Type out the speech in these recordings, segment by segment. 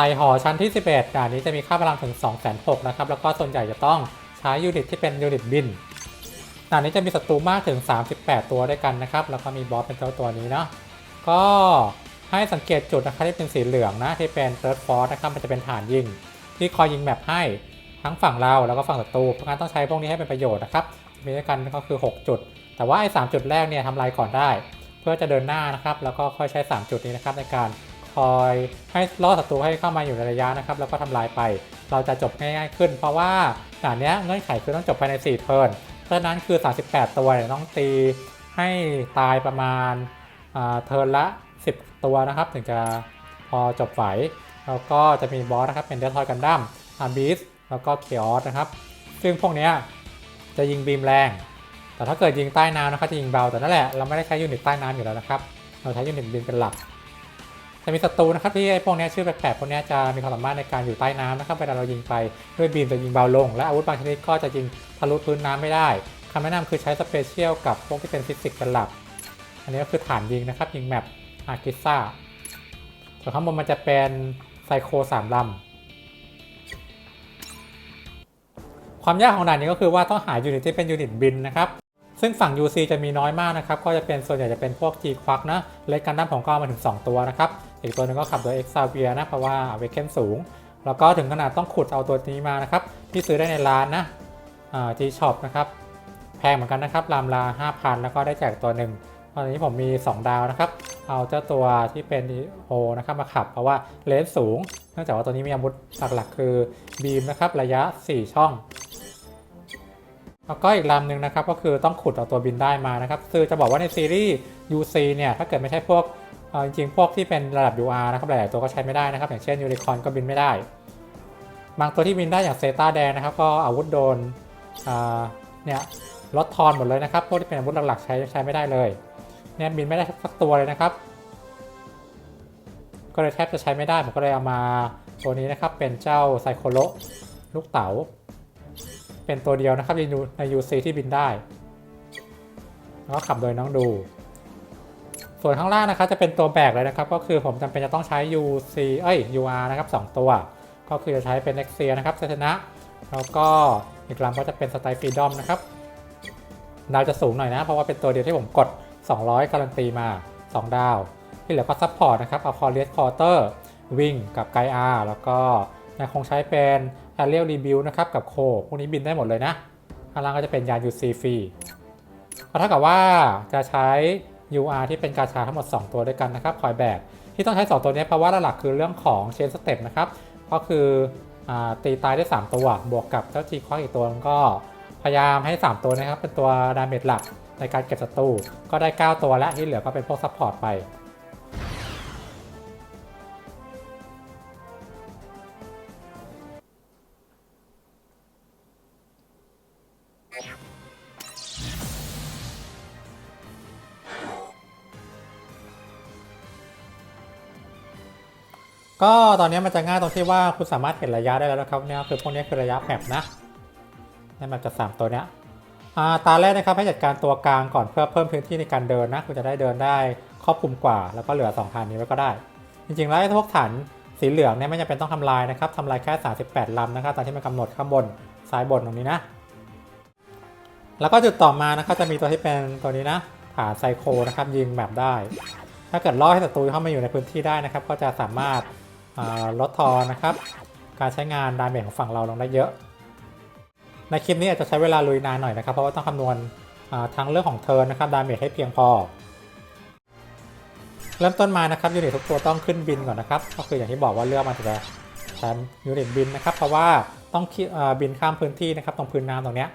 ไต่หอชั้นที่ 11ด่านนี้จะมีค่าพลังถึง2 6 0 0 0นะครับ แล้วก็ส่วนใหญ่จะต้องใช้ยูนิตที่เป็นยูนิตบินด่านนี้จะมีศัตรูมากถึง 38 ตัวด้วยกันนะครับ แล้วก็มีบอสเป็นเจ้าตัวนี้เนาะ ก็ให้สังเกตจุดนะครับที่เป็นสีเหลืองนะที่เป็นเ i ิร์ดฟอร์นะครับมันจะเป็นฐานยิง ที่คอยยิงแมปให้ทั้งฝั่งเราแล้วก็ฝั่งศัตรูเพราะงั้นต้องใช้พวกนี้ให้เป็นประโยชน์นะครับ มีด้วยกันก็คือ 6 จุด แต่ว่าไอ้สจุดแรกเนี่ยทำลายก่อนได้ เพื่อจะเดินหน้านะครับ แล้วก็ค่อยใช้ 3 จุดนี้นะครับในการ คอยให้ล่อศัตรูให้เข้ามาอยู่ในระยะนะครับ แล้วก็ทำลายไป เราจะจบง่ายๆขึ้น เพราะว่าด่านนี้เงื่อนไขคือต้องจบภายใน 4 เทิร์นเพราะฉะนั้นคือ 38 ตัวเนี่ยต้องตีให้ตายประมาณเทิร์นละ 10 ตัวนะครับ ถึงจะพอจบไหวแล้วก็จะมีบอสนะครับเป็นเดททอยกันดั้มอาร์บิสแล้วก็เคียร์นะครับ ซึ่งพวกนี้จะยิงบีมแรง แต่ถ้าเกิดยิงใต้น้ำนะครับจะยิงเบาแต่นั่นแหละเราไม่ได้ใช้ยูนิตใต้น้ำอยู่แล้วนะครับ เราใช้ยูนิตบินเป็นหลัก จะมีศัตรูนะครับที่ไอ้พวกนี้ชื่อแปลกๆพวกนี้จะมีความสามารถในการอยู่ใต้น้ำนะครับเวลาเรายิงไปด้วยบีมจะยิงเบาลง และอาวุธบางชนิดก็จะยิงทะลุพื้นน้ำไม่ได้คำแนะนำคือใช้สเปเชียลกับพวกที่เป็นฟิสิกส์เป็นหลัก อันนี้ก็คือฐานยิงนะครับ ยิงแมปอาร์กิซ่าส่วนข้างบนมันจะเป็นไซโคสามลำความยากของด่านนี้ก็คือว่าต้องหายูนิตที่เป็นยูนิตบินนะครับซึ่งฝั่ง UC จะมีน้อยมากนะครับ ก็จะเป็นส่วนใหญ่จะเป็นพวก G ควักนะ เล็กกันด้านของก็มาถึง 2 ตัวนะครับ อีกตัวหนึ่งก็ขับโดย e x a v i e r นะเพราะว่าเวกเคนสูง แล้วก็ถึงขนาดต้องขุดเอาตัวนี้มานะครับที่ซื้อได้ในร้านนะอ่า G Shop นะครับแพงเหมือนกันนะครับรามลา5,000 แล้วก็ได้แจกตัวหนึ่งตอนนี้ผมมี 2 ดาวนะครับ เอาเจ้าตัวที่เป็น O นะครับมาขับ เพราะว่าเลนส์สูง เนื่องจากว่าตัวนี้มีอาวุธหลักๆ คือบีมนะครับระยะ 4 ช่อง แล้วก็อีกลำหนึ่งนะครับก็คือต้องขุดเอาตัวบินได้มานะครับ คือจะบอกว่าในซีรีส์ UC เนี่ยถ้าเกิดไม่ใช่พวก จริงๆ พวกที่เป็นระดับ UR นะครับหลายๆตัวก็ใช้ไม่ได้นะครับ อย่างเช่นยูนิคอนก็บินไม่ได้ บางตัวที่บินได้อย่างเซตาแดงนะครับ ก็อาวุธโดนเนี่ยลดทอนหมดเลยนะครับ พวกที่เป็นอาวุธหลักๆใช้ใช้ไม่ได้เลยเนี่ยบินไม่ได้สักตัวเลยนะครับ ก็เลยแทบจะใช้ไม่ได้ ผมก็เลยเอามาตัวนี้นะครับเป็นเจ้าไซโคโลลูกเต๋า เป็นตัวเดียวนะครับใน U- ใน UC ที่บินได้ แล้วก็ขับโดยน้องดู ส่วนข้างล่างนะครับจะเป็นตัวแบกเลยนะครับ ก็คือผมจำเป็นจะต้องใช้ UC เอ้ย UR นะครับ 2 ตัว ก็คือจะใช้เป็น n e x i a นะครับเซตนะ แล้วก็อีกลำก็จะเป็นสไตล์ฟรีดอมนะครับดาวจะสูงหน่อยนะ เพราะว่าเป็นตัวเดียวที่ผมกด 200 การันตีมา 2 ดาว ที่เหลือก็ซัพพอร์ตนะครับเอาคอเลียสคอเตอร์วิ่งกับไกอาร์แล้วก็ยังคงใช้เป็นแอเรียลรีบิวนะครับกับโคพวกนี้บินได้หมดเลยนะข้างล่างก็จะเป็นยาน UC ฟรีก็เท่ากับว่าจะใช้ UR ที่เป็นกาชาทั้งหมด 2 ตัวด้วยกันนะครับคอยแบกที่ต้องใช้ 2 ตัวนี้เพราะว่าหลักๆคือเรื่องของเชนสเต็ปนะครับก็คืออตีตายได้ 3 ตัวบวกกับเจ้าจีควักอีกตัวก็พยายามให้ 3 ตัวนะครับเป็นตัวดาเมจหลักในการเก็บศัตรูก็ได้ 9 ตัวและที่เหลือก็เป็นพวกซัพพอร์ตไป ก็ตอนนี้มันจะง่ายตรงที่ว่าคุณสามารถเห็นระยะได้แล้วนะครับเนี่ยคือพวกนี้คือระยะแมปนะนี่มันจะสามตัวเนี้ยตาแรกนะครับให้จัดการตัวกลางก่อนเพื่อเพิ่มพื้นที่ในการเดินนะคุณจะได้เดินได้ครอบคลุมกว่า แล้วก็เหลือ2ฐานนี้ไว้ก็ได้ จริงๆแล้วไอ้พวกฐานสีเหลืองเนี่ยไม่จำเป็นต้องทำลายนะครับทำลายแค่ 38ลำนะครับตามที่มันกำหนดข้างบนซ้ายบนตรงนี้นะ แล้วก็จุดต่อมานะครับจะมีตัวที่เป็นตัวนี้นะฐานไซโคนะครับยิงแมปได้ ถ้าเกิดล่อให้ศัตรูเข้ามาอยู่ในพื้นที่ได้นะครับ ก็จะสามารถ ลดทอนนะครับ การใช้งานดาเมจของฝั่งเราลงได้เยอะ ในคลิปนี้อาจจะใช้เวลาลุยนานหน่อยนะครับ เพราะว่าต้องคำนวณทั้งเรื่องของเทิร์นนะครับดาเมจให้เพียงพอ เริ่มต้นมานะครับยูนิตทุกตัวต้องขึ้นบินก่อนนะครับ ก็คืออย่างที่บอกว่าเลือกมาจะใช้ยูนิตบินนะครับ เพราะว่าต้องบินข้ามพื้นที่นะครับตรงพื้นน้ำตรงเนี้ย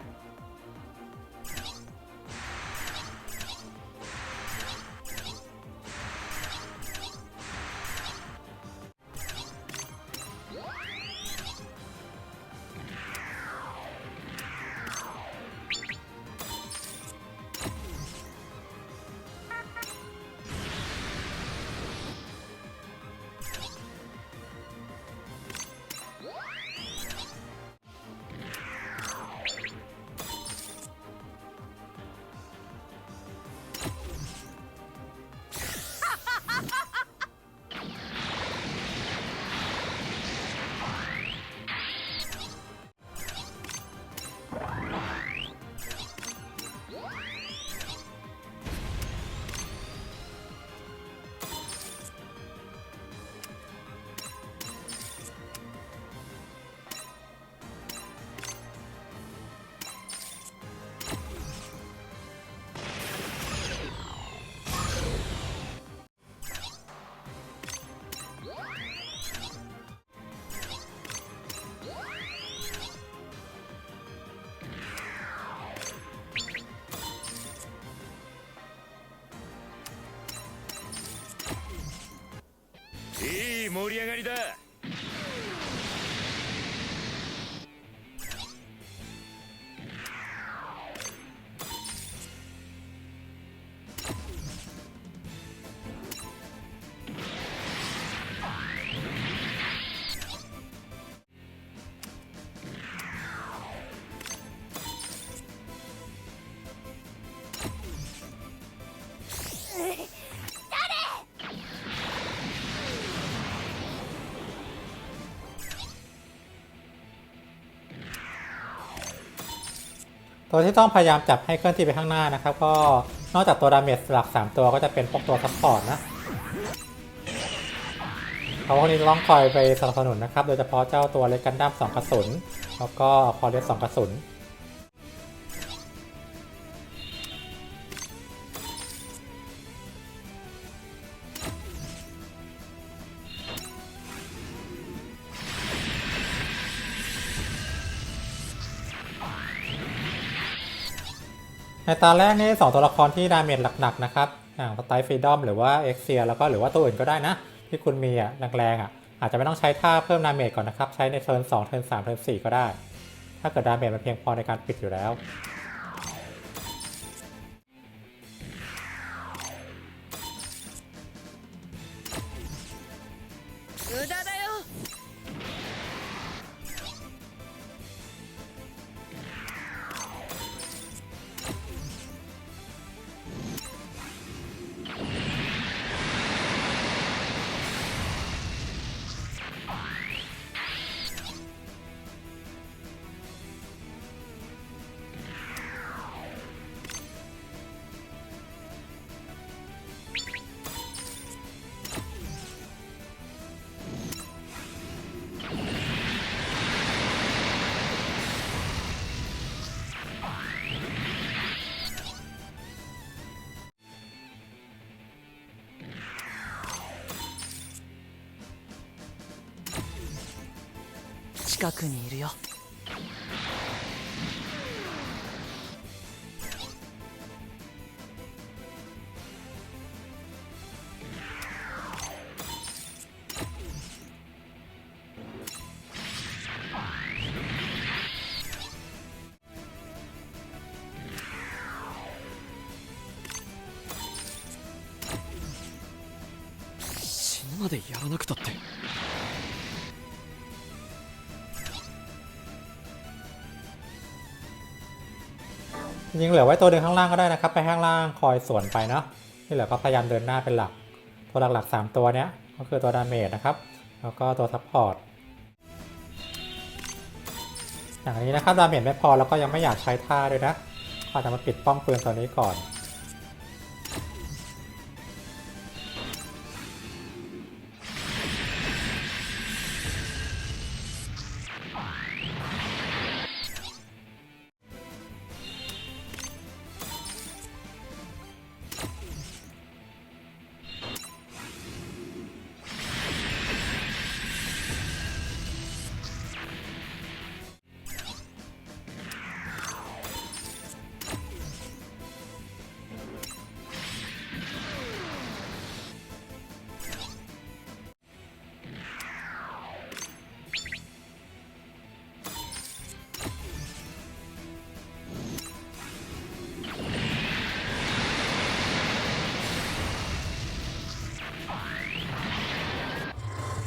there. ตัวที่ต้องพยายามจับให้เคลื่อนที่ไปข้างหน้านะครับ ก็นอกจากตัวดาเมจหลัก 3 ตัวก็จะเป็นพวกตัวซัพพอร์ตนะเขาพวกนี้ต้องคอยไปสนับสนุนนะครับ โดยเฉพาะเจ้าตัวเลกันดั้ม2กระสุน แล้วก็คอเลส2กระสุน ในตอนแรกนี่สองตัวละครที่ดาเมจหนักๆนะครับอย่างสไตล์ฟรีดอมหรือว่าเอ็กเซียแล้วก็หรือว่าตัวอื่นก็ได้นะ ที่คุณมีอะแรงๆอะอาจจะไม่ต้องใช้ท่าเพิ่มดาเมจก่อนนะครับ ใช้ในเทิร์น2เทิร์น3เทิร์น4ก็ได้ ถ้าเกิดดาเมจมันเพียงพอในการปิดอยู่แล้ว 近くにいるよ。 ยิงเหลือไว้ตัวเดินข้างล่างก็ได้นะครับ ไปข้างล่างคอยสวนไปเนาะที่เหลือก็พยายามเดินหน้าเป็นหลัก ตัวหลักๆ 3 ตัวเนี้ยก็คือตัวดาเมจนะครับ แล้วก็ตัวซัพพอร์ตอย่างนี้นะครับดาเมจไม่พอแล้วก็ยังไม่อยากใช้ท่าด้วยนะก็จะมาปิดป้อมปืนตัวนี้ก่อน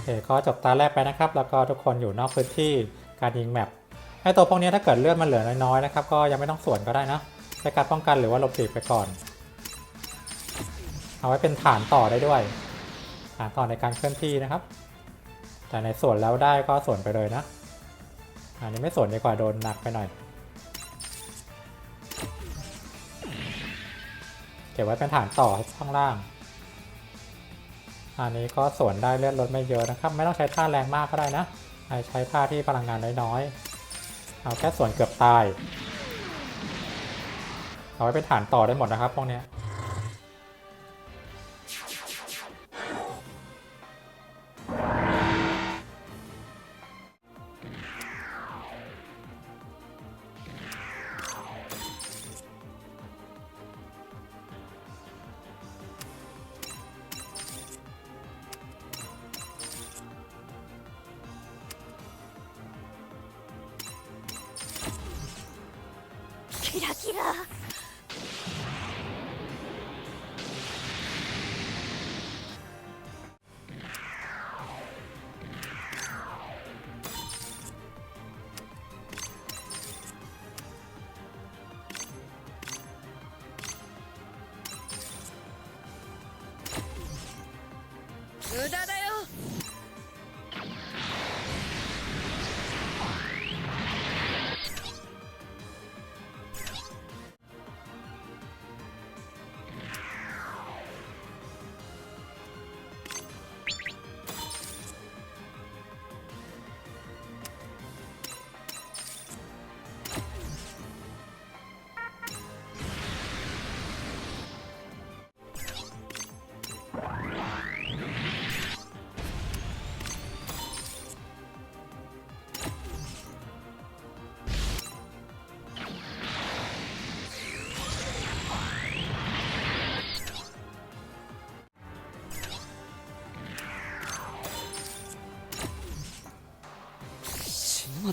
เคก็จบตาแรกไปนะครับ แล้วก็ทุกคนอยู่นอกพื้นที่การยิงแมปไอตัวพวกนี้ถ้าเกิดเลือดมันเหลือน้อยๆนะครับ ก็ยังไม่ต้องสวนก็ได้นะใช้การป้องกันหรือว่าหลบหลีกไปก่อน เอาไว้เป็นฐานต่อได้ด้วยฐานต่อในการเคลื่อนที่นะครับ แต่ในส่วนแล้วได้ก็ส่วนไปเลยนะ อันนี้ไม่ส่วนดีกว่าโดนหนักไปหน่อย เก็บไว้เป็นฐานต่อข้างล่าง อันนี้ก็ส่วนได้เลือดลดไม่เยอะนะครับ ไม่ต้องใช้ท่าแรงมากก็ได้นะให้ใช้ท่าที่พลังงานน้อยๆ เอาแค่ส่วนเกือบตาย เอาไว้เป็นฐานต่อได้หมดนะครับพวกเนี้ย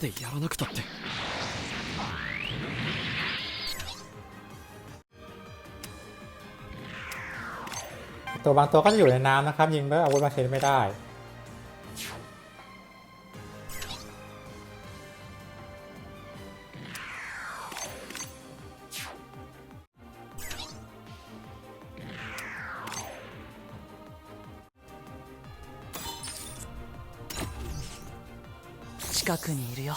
でやらなくたって ตัวบางตัวก็จะอยู่ในน้ำนะครับ ยิงด้วยอาวุธมาเชนไม่ได้ 近くにいるよ。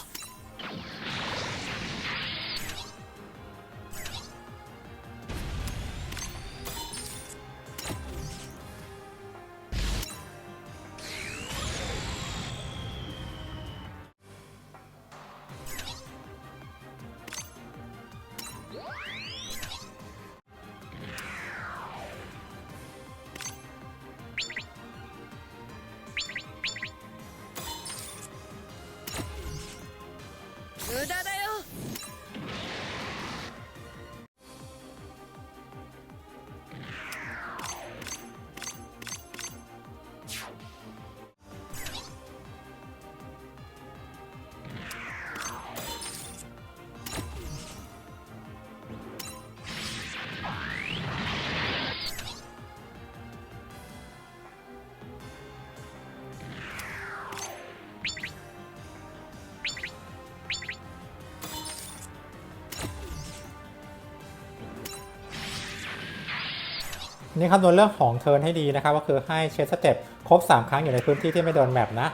นี่คำนวณเรื่องของเทิร์นให้ดีนะครับ ก็คือให้เชสสเต็ปครบ 3 ครั้งอยู่ในพื้นที่ที่ไม่โดนแมปนะ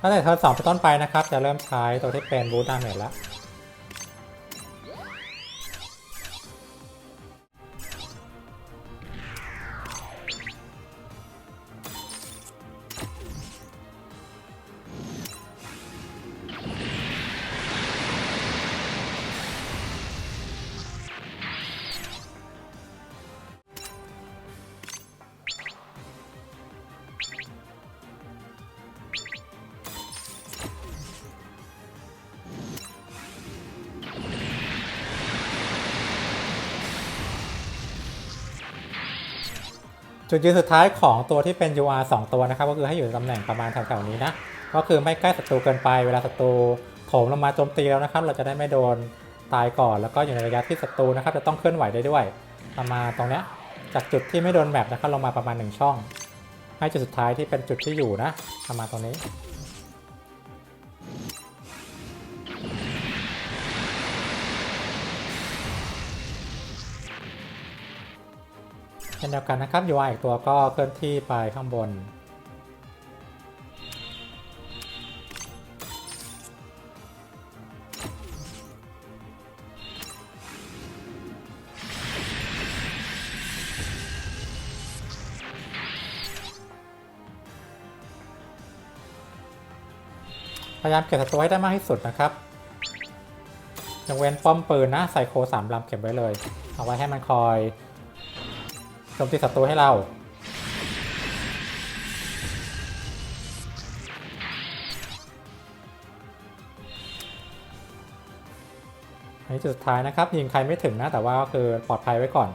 ตั้งแต่เทิร์นสองเป็นต้นไปนะครับ จะเริ่มใช้ตัวที่เป็นบูทดาเมจแล้ว จุดยืนสุดท้ายของตัวที่เป็น UR 2 ตัวนะครับ ก็คือให้อยู่ตำแหน่งประมาณแถวๆนี้นะ ก็คือไม่ใกล้ศัตรูเกินไป เวลาศัตรูโถมลงมาโจมตีแล้วนะครับ เราจะได้ไม่โดนตายก่อน แล้วก็อยู่ในระยะที่ศัตรูนะครับ จะต้องเคลื่อนไหวได้ด้วยประมาณตรงเนี้ย จากจุดที่ไม่โดนแมปนะครับลงมาประมาณ 1 ช่อง ให้จุดสุดท้ายที่เป็นจุดที่อยู่นะประมาณตรงนี้ ช่นเดียวกันนะครับ UI อีกตัวก็เคลื่อนที่ไปข้างบน พยายามเก็บศัตรูให้ได้มากที่สุดนะครับยกเว้นป้อมปืนนะไซโคสามลำเก็บไว้เลย เอาไว้ให้มันคอย โจมตีศัตรูให้เรา อันนี้จุดสุดท้ายนะครับ ยิงใครไม่ถึงนะ แต่ว่าก็คือปลอดภัยไว้ก่อน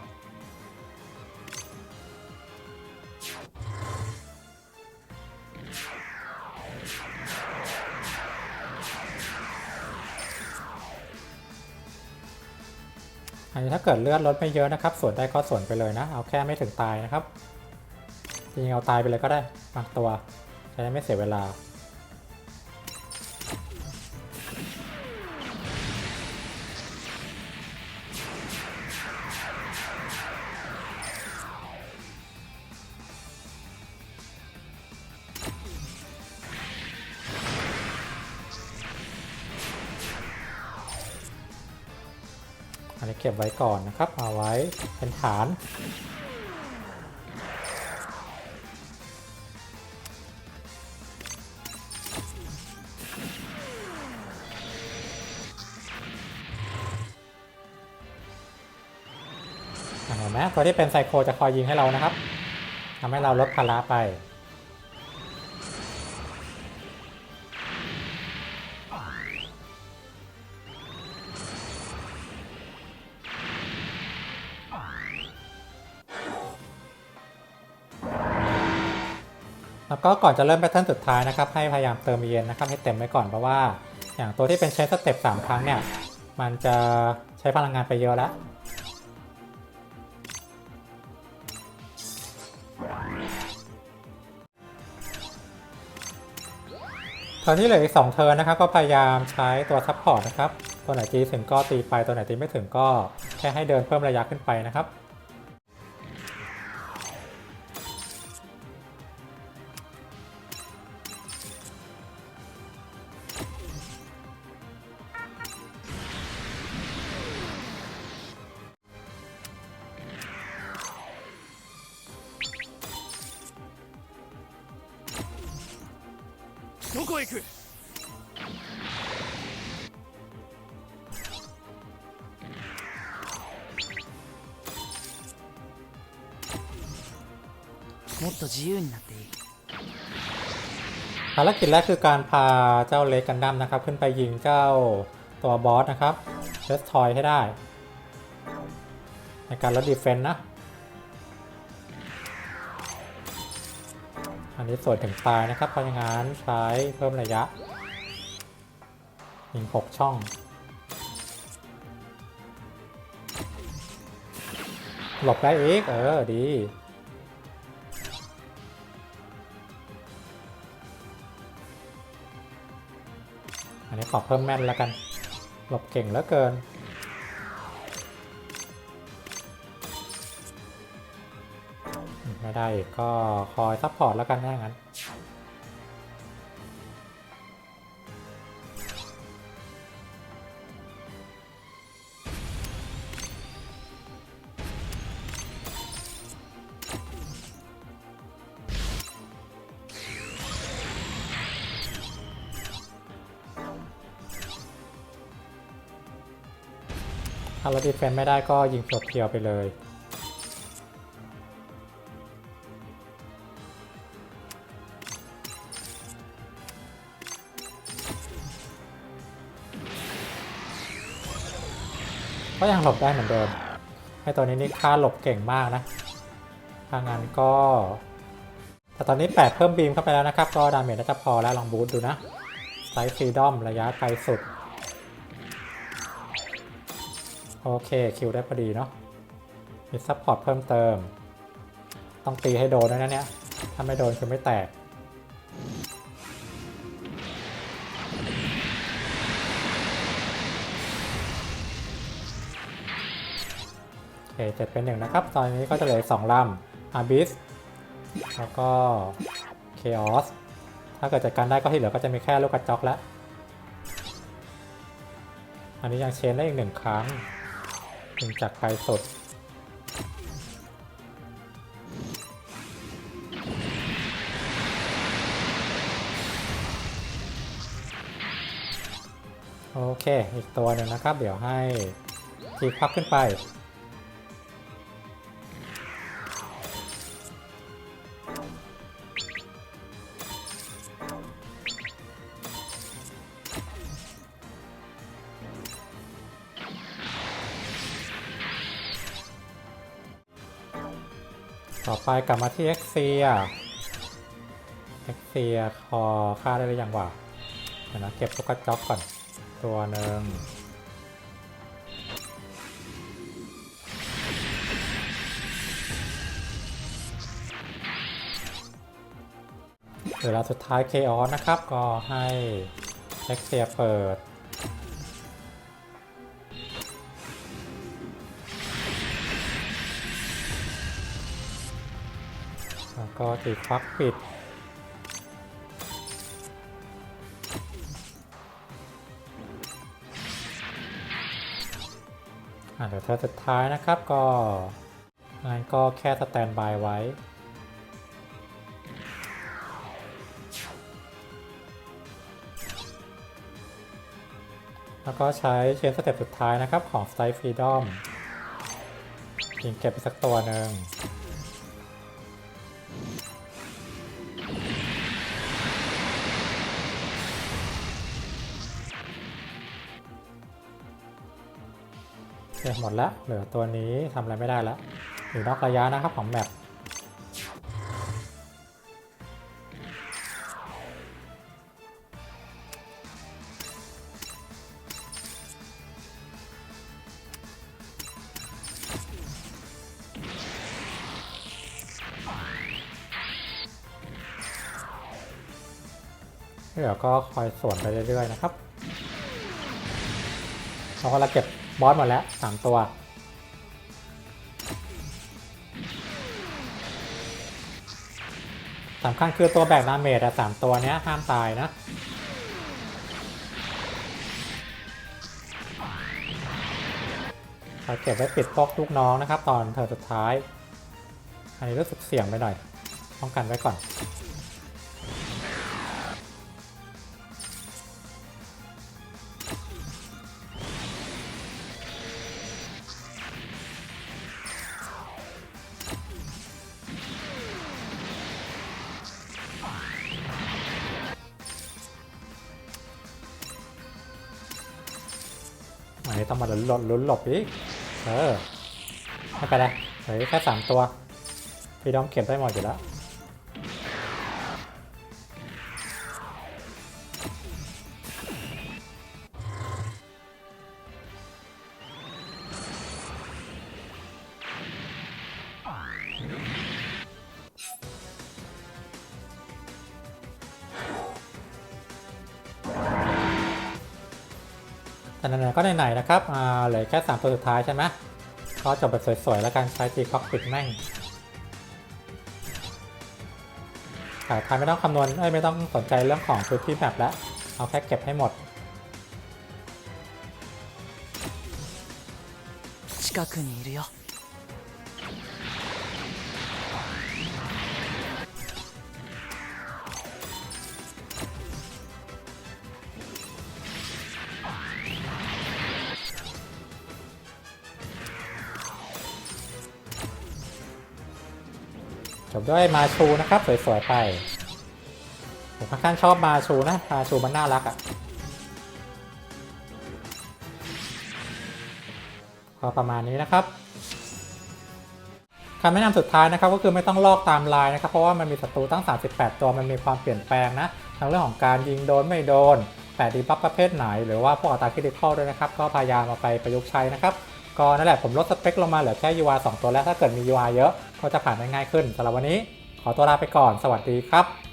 ถ้าเกิดเลือดลดไม่เยอะนะครับ ส่วนได้ก็ส่วนไปเลยนะ เอาแค่ไม่ถึงตายนะครับจริงๆเอาตายไปเลยก็ได้บางตัวจะได้ไม่เสียเวลา เก็บไว้ก่อนนะครับเอาไว้เป็นฐานเห็นไหมตัวที่เป็นไซโคจะคอยยิงให้เรานะครับทำให้เราลดภาระไป แล้วก็ก่อนจะเริ่มแพทเทิร์นสุดท้ายนะครับ ให้พยายามเติมเย็นนะครับให้เต็มไว้ก่อนเพราะว่า อย่างตัวที่เป็นใช้สเต็ป3ครั้งเนี่ย มันจะใช้พลังงานไปเยอะแล้วตอนที่เหลืออีก2เทิร์นนะครับ ก็พยายามใช้ตัวซัพพอร์ตนะครับ ตัวไหนตีถึงก็ตีไปตัวไหนตีไม่ถึงก็แค่ให้เดินเพิ่มระยะขึ้นไปนะครับ どこへ行くもっと自由になっていい ภารกิจแรกคือการพาเจ้าเล็กกันดั้มนะครับ ขึ้นไปยิงเจ้าตัวบอสนะครับเดสทอยให้ได้ ในการลดดีเฟนต์นะ นนี้ส่วนถึงตายนะครับเพราะอย่างนั้นใช้เพิ่มระยะยิง6ช่อง หลบได้อีก เออ ดีอันนี้ขอเพิ่มแม่นแล้วกัน หลบเก่งเหลือเกิน ไม่ได้อีกก็คอยซัพพอร์ตแล้วกันถ้างั้น ถ้าเราดีเฟนไม่ได้ก็ยิงเพียวๆไปเลย ก็ยังหลบได้เหมือนเดิมให้ตัวนี้นี่ค่าหลบเก่งมากนะถ้างั้นก็ แต่ตอนนี้แปะเพิ่มบีมเข้าไปแล้วนะครับ ก็ดาเมจน่าจะพอแล้วลองบูทดูนะไซส์ฟรีดอมระยะไกลสุด โอเคคิวได้พอดีเนาะมีซัพพอร์ตเพิ่มเติม ต้องตีให้โดนด้วยนะเนี่ย ถ้าไม่โดนคือไม่แตก เคเจ็ดเป็นหนึ่งนะครับ ตอนนี้ก็จะเหลือสองลำอาบิสแล้วก็เคออสถ้าเกิดจัดการได้ก็ที่เหลือก็จะมีแค่ลูกกระจอกแล้ว อันนี้ยังเชนได้อีกหนึ่งครั้งยิงจากไกลสุดโอเค อีกตัวหนึ่งนะครับ เดี๋ยวให้ทีพับขึ้นไป ไปกลับมาที่เอ็กเซียเอ็กเซียคอฆ่าได้หรือยังวะเดี๋ยวนะเก็บลูกกระจอกก่อน ตัวหนึ่งเวลาสุดท้ายเคออสนะครับ ก็ให้เอ็กเซียเปิด ก็ตีควักปิด อะเดี๋ยวเธอสุดท้ายนะครับก็งั้นก็แค่สแตนบายไว้แล้วก็ใช้เชนสเต็ปสุดท้ายนะครับของ s t y l e Freedom ยิงเก็บไปสักตัวหนึ่ง โอเคหมดแล้ว เหลือตัวนี้ทำอะไรไม่ได้แล้วอยู่นอกระยะนะครับของแมป เดี๋ยวก็คอยสวนไปเรื่อยๆนะครับเราก็เราเก็บบอสหมดแล้วสามตัว สำคัญคือตัวแบกดาเมจอะสามตัวเนี้ยห้ามตายนะเราเก็บไว้ปิดพวกลูกน้องนะครับ ตอนเธอสุดท้าย อันนี้รู้สึกเสี่ยงไปหน่อย ป้องกันไว้ก่อน หลบลุ้นหลบอีกเออไม่เป็นไรเฮ้ยแค่สามตัว พี่ดอมเก็บได้หมดอยู่แล้ว ก็ไหนๆนะครับ อ่า เหลือแค่ 3 ตัวสุดท้ายใช่ไหมก็จบแบบสวยๆ แล้วกันใช้จีคอกปิดแม่งขายทายไม่ต้องคำนวณเอ้ยไม่ต้องสนใจเรื่องของพื้นที่แมปแล้ว เอาแค่เก็บให้หมด 近くにいるよ บด้วยมาชูนะครับ สวยๆไป ผมค่อนข้างชอบมาชูนะ มาชูมันน่ารักอะ่ะก็ประมาณนี้นะครับคำแนะนำสุดท้ายนะครับก็คือไม่ต้องลอกตามลายนะครับ เพราะว่ามันมีศัตรูตั้ง 38 ตัวมันมีความเปลี่ยนแปลงนะทั้งเรื่องของการยิงโดนไม่โดนแต่ดีบัฟประเภทไหน หรือว่าพวกอัตราคริติคอลด้วยนะครับ ก็พยายามมาไปประยุกต์ใช้นะครับ ก็นั่นแหละผมลดสเปคลงมาเหลือแค่ UR 2ตัวแล้วถ้าเกิดมี UR เยอะ ก็จะผ่านได้ง่ายขึ้นสำหรับวันนี้ขอตัวลาไปก่อนสวัสดีครับ